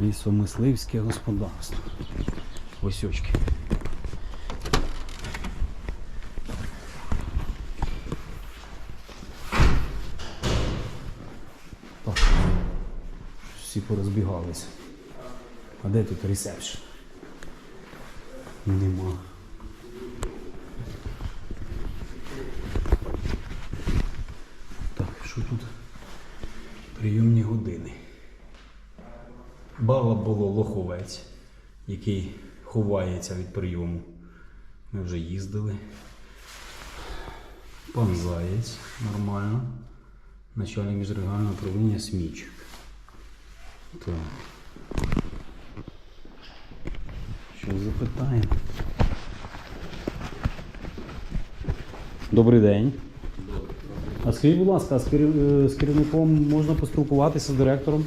Лісомисливське господарство. Ось очки. Так. Всі порозбігалися. А де тут ресепшн? Нема. Так, що тут? Прийомні години. Бала було лоховець, який ховається від прийому. Ми вже їздили. Пан Заєць, нормально. Начальник міжрегіонального управління Смічик. Так. Що запитаємо? Добрий день. А скажіть, будь ласка, е, з керівником можна поспілкуватися з директором?